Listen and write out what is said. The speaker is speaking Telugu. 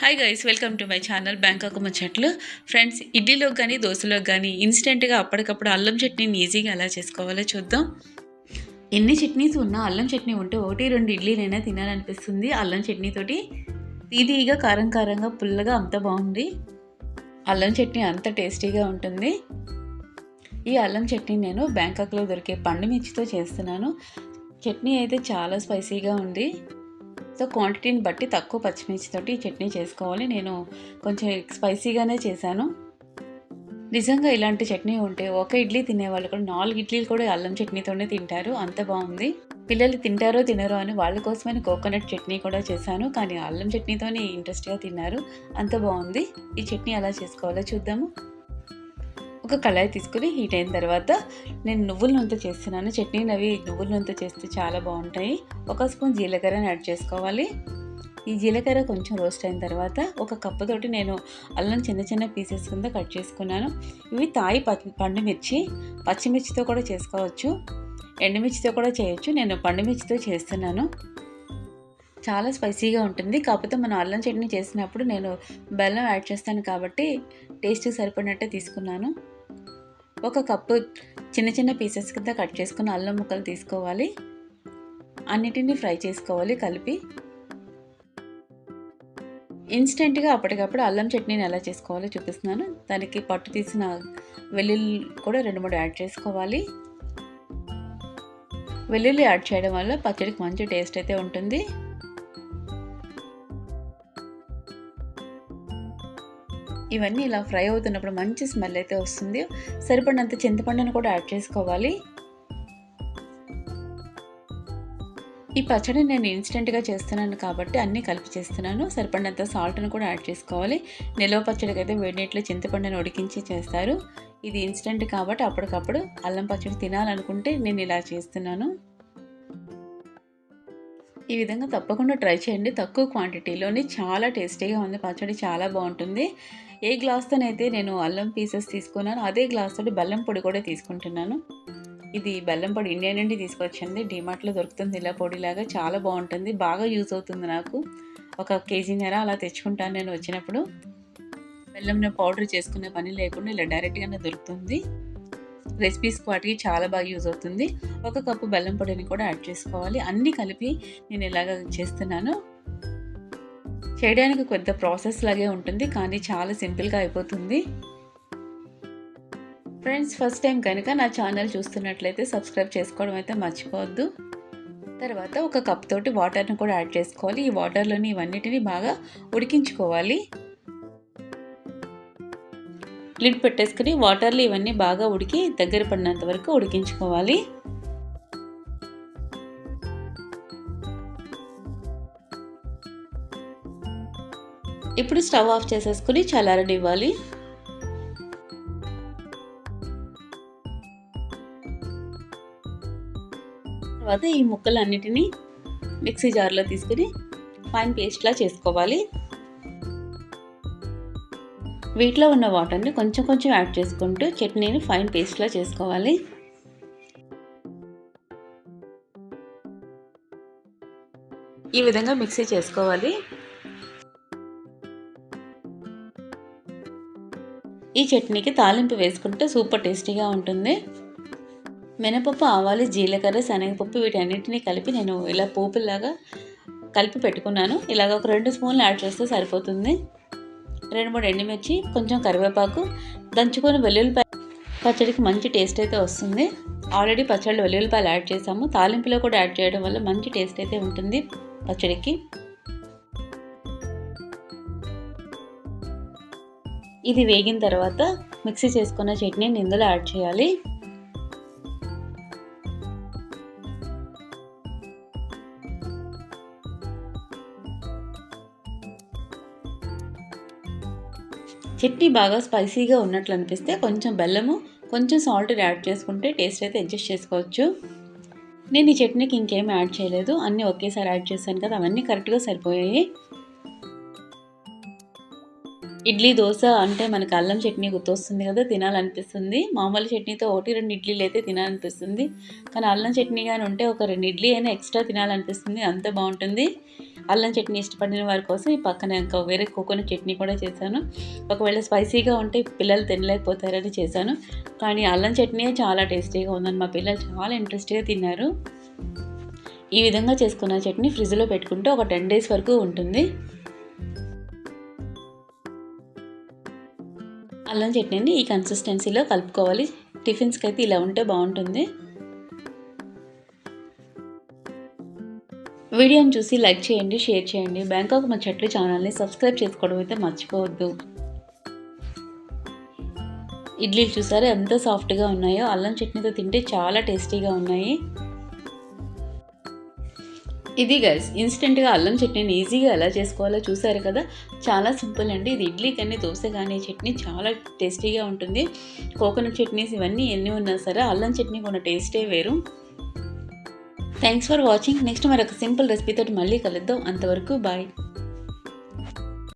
Hi guys welcome to my channel Bangkok ముచ్చట్లు ఫ్రెండ్స్ ఇడ్లీలో కానీ దోశలో కానీ ఇన్స్టెంట్గా అప్పటికప్పుడు అల్లం చట్నీని ఈజీగా ఎలా చేసుకోవాలో చూద్దాం ఎన్ని చట్నీస్ ఉన్నా అల్లం చట్నీ ఉంటే ఒకటి రెండు ఇడ్లీనైనా తినాలనిపిస్తుంది. అల్లం చట్నీతోటి తీదీగా కారం కారంగా పుల్లగా అంత బాగుంది. అల్లం చట్నీ అంత టేస్టీగా ఉంటుంది. ఈ అల్లం చట్నీ నేను బ్యాంకాక్లో దొరికే పండు మిర్చితో చేస్తున్నాను. చట్నీ అయితే చాలా స్పైసీగా ఉంది. సో క్వాంటిటీని బట్టి తక్కువ పచ్చిమిర్చితోటి ఈ చట్నీ చేసుకోవాలి. నేను కొంచెం స్పైసీగానే చేశాను. నిజంగా ఇలాంటి చట్నీ ఉంటే ఒక ఇడ్లీ తినేవాళ్ళు కూడా నాలుగు ఇడ్లీలు కూడా అల్లం చట్నీతోనే తింటారు. అంత బాగుంది. పిల్లలు తింటారో తినరో అని వాళ్ళ కోసమని కోకోనట్ చట్నీ కూడా చేశాను. కానీ అల్లం చట్నీతోనే ఇంట్రెస్ట్గా తిన్నారు. అంత బాగుంది. ఈ చట్నీ ఎలా చేసుకోవాలో చూద్దాము. ఒక కళాయి తీసుకుని హీట్ అయిన తర్వాత నేను నువ్వుల నూనెతో చేస్తున్నాను. చట్నీలు అవి నువ్వుల నూనెతో చేస్తే చాలా బాగుంటాయి. ఒక స్పూన్ జీలకర్రని యాడ్ చేసుకోవాలి. ఈ జీలకర్ర కొంచెం రోస్ట్ అయిన తర్వాత ఒక కప్పుతోటి నేను అల్లం చిన్న చిన్న పీసెస్ కింద కట్ చేసుకున్నాను. ఇవి తాయి పండు మిర్చి పచ్చిమిర్చితో కూడా చేసుకోవచ్చు. ఎండుమిర్చితో కూడా చేయొచ్చు. నేను పండుమిర్చితో చేస్తున్నాను. చాలా స్పైసీగా ఉంటుంది. కాకపోతే మనం అల్లం చట్నీ చేసినప్పుడు నేను బెల్లం యాడ్ చేస్తాను కాబట్టి టేస్ట్కి సరిపడినట్టే తీసుకున్నాను. ఒక కప్పు చిన్న చిన్న పీసెస్ కింద కట్ చేసుకున్న అల్లం ముక్కలు తీసుకోవాలి. అన్నిటినీ ఫ్రై చేసుకోవాలి కలిపి. ఇన్స్టెంట్గా అప్పటికప్పుడు అల్లం చట్నీని ఎలా చేసుకోవాలో చూపిస్తున్నాను. దానికి పట్టు తీసిన వెల్లుల్లి కూడా రెండు మూడు యాడ్ చేసుకోవాలి. వెల్లుల్లి యాడ్ చేయడం వల్ల పచ్చడికి మంచి టేస్ట్ అయితే ఉంటుంది. ఇవన్నీ ఇలా ఫ్రై అవుతున్నప్పుడు మంచి స్మెల్ అయితే వస్తుంది. సరిపడినంత చింతపండును కూడా యాడ్ చేసుకోవాలి. ఈ పచ్చడి నేను ఇన్స్టెంట్గా చేస్తున్నాను కాబట్టి అన్నీ కలిపి చేస్తున్నాను. సరిపడినంత సాల్ట్ను కూడా యాడ్ చేసుకోవాలి. నిలవ పచ్చడికి అయితే వేడి నీటిలో చింతపండును ఉడికించి చేస్తారు. ఇది ఇన్స్టెంట్ కాబట్టి అప్పటికప్పుడు అల్లం పచ్చడి తినాలనుకుంటే నేను ఇలా చేస్తున్నాను. ఈ విధంగా తప్పకుండా ట్రై చేయండి. తక్కువ క్వాంటిటీలోని చాలా టేస్టీగా ఉంది. పచ్చడి చాలా బాగుంటుంది. ఏ గ్లాస్తోనైతే నేను అల్లం పీసెస్ తీసుకున్నాను అదే గ్లాస్తో బెల్లం పొడి కూడా తీసుకుంటున్నాను. ఇది బెల్లం పొడి ఇండియా నుండి తీసుకొచ్చింది. డిమార్ట్లో దొరుకుతుంది ఇలా పొడిలాగా. చాలా బాగుంటుంది. బాగా యూజ్ అవుతుంది నాకు. ఒక కేజీన్నర అలా తెచ్చుకుంటాను నేను వచ్చినప్పుడు. బెల్లం పౌడర్ చేసుకునే పని లేకుండా ఇలా డైరెక్ట్గానే దొరుకుతుంది. రెసిపీస్ వాటికి చాలా బాగా యూజ్ అవుతుంది. ఒక కప్పు బెల్లం పొడిని కూడా యాడ్ చేసుకోవాలి. అన్నీ కలిపి నేను ఇలాగ చేస్తున్నాను. చేయడానికి పెద్ద ప్రాసెస్ లాగే ఉంటుంది కానీ చాలా సింపుల్గా అయిపోతుంది. ఫ్రెండ్స్ ఫస్ట్ టైం కనుక నా ఛానల్ చూస్తున్నట్లయితే సబ్స్క్రైబ్ చేసుకోవడం అయితే మర్చిపోవద్దు. తర్వాత ఒక కప్ తోటి వాటర్ని కూడా యాడ్ చేసుకోవాలి. ఈ వాటర్లోని ఇవన్నిటిని బాగా ఉడికించుకోవాలి. లిడ్ పెట్టేసుకుని వాటర్లు ఇవన్నీ బాగా ఉడికి దగ్గర పడినంత వరకు ఉడికించుకోవాలి. ఇప్పుడు స్టవ్ ఆఫ్ చేసేసుకుని చల్లారనివ్వాలి. తర్వాత ఈ ముక్కలన్నిటినీ మిక్సీ జార్లో తీసుకుని ఫైన్ పేస్ట్లా చేసుకోవాలి. వీటిలో ఉన్న వాటర్ని కొంచెం కొంచెం యాడ్ చేసుకుంటూ చట్నీని ఫైన్ పేస్ట్లా చేసుకోవాలి. ఈ విధంగా మిక్సీ చేసుకోవాలి. ఈ చట్నీకి తాలింపు వేసుకుంటే సూపర్ టేస్టీగా ఉంటుంది. మినపప్పు ఆవాలు జీలకర్ర శనగపప్పు వీటన్నిటిని కలిపి నేను ఇలా పోపులాగా కలిపి పెట్టుకున్నాను. ఇలాగ ఒక రెండు స్పూన్లు యాడ్ చేస్తే సరిపోతుంది. రెండు మూడు ఎండుమిర్చి కొంచెం కరివేపాకు దంచుకొని వెల్లుల్లిపాయ పచ్చడికి మంచి టేస్ట్ అయితే వస్తుంది. ఆల్రెడీ పచ్చళ్ళు వెల్లుల్లిపాయలు యాడ్ చేసాము. తాలింపులో కూడా యాడ్ చేయడం వల్ల మంచి టేస్ట్ అయితే ఉంటుంది పచ్చడికి. ఇది వేగిన తర్వాత మిక్సీ చేసుకున్న చట్నీని ఇందులో యాడ్ చేయాలి. చట్నీ బాగా స్పైసీగా ఉన్నట్లు అనిపిస్తే కొంచెం బెల్లము కొంచెం సాల్ట్ యాడ్ చేసుకుంటే టేస్ట్ అయితే అడ్జస్ట్ చేసుకోవచ్చు. నేను ఈ చట్నీకి ఇంకేం యాడ్ చేయలేదు. అన్నీ ఒకేసారి యాడ్ చేశాను కదా అవన్నీ కరెక్ట్గా సరిపోయాయి. ఇడ్లీ దోశ అంటే మనకు అల్లం చట్నీ గుర్తొస్తుంది కదా తినాలనిపిస్తుంది. మామూలు చట్నీతో ఒకటి రెండు ఇడ్లీలు అయితే తినాలనిపిస్తుంది. కానీ అల్లం చట్నీ కానీ ఉంటే ఒక రెండు ఇడ్లీ అయినా ఎక్స్ట్రా తినాలనిపిస్తుంది అంత బాగుంటుంది. అల్లం చట్నీ ఇష్టపడిన వారి కోసం ఈ పక్కన ఇంకా వేరే కోకోనట్ చట్నీ కూడా చేశాను. ఒకవేళ స్పైసీగా ఉంటే పిల్లలు తినలేకపోతారని చేశాను. కానీ అల్లం చట్నీ చాలా టేస్టీగా ఉందని మా పిల్లలు చాలా ఇంట్రెస్ట్గా తిన్నారు. ఈ విధంగా చేసుకున్న చట్నీ ఫ్రిడ్జ్లో పెట్టుకుంటే ఒక టెన్ డేస్ వరకు ఉంటుంది. అల్లం చట్నీని ఈ కన్సిస్టెన్సీలో కలుపుకోవాలి. టిఫిన్స్కి అయితే ఇలా ఉంటే బాగుంటుంది. వీడియోని చూసి లైక్ చేయండి షేర్ చేయండి. బ్యాంకాక్ మా చెట్లు ఛానల్ని సబ్స్క్రైబ్ చేసుకోవడం అయితే మర్చిపోవద్దు. ఇడ్లీలు చూసారా ఎంత సాఫ్ట్గా ఉన్నాయో? అల్లం చట్నీతో తింటే చాలా టేస్టీగా ఉన్నాయి. ఇది గైస్ ఇన్స్టెంట్గా అల్లం చట్నీని ఈజీగా ఎలా చేసుకోవాలో చూసారు కదా? చాలా సింపుల్ అండి. ఇది ఇడ్లీ కానీ దోశ కానీ చట్నీ చాలా టేస్టీగా ఉంటుంది. కోకోనట్ చట్నీస్ ఇవన్నీ ఎన్ని ఉన్నా సరే అల్లం చట్నీ ఉన్న టేస్టే వేరు. థ్యాంక్స్ ఫర్ వాచింగ్ నెక్స్ట్ మరొక సింపుల్ రెసిపీతో మళ్ళీ కలుద్దాం. అంతవరకు బాయ్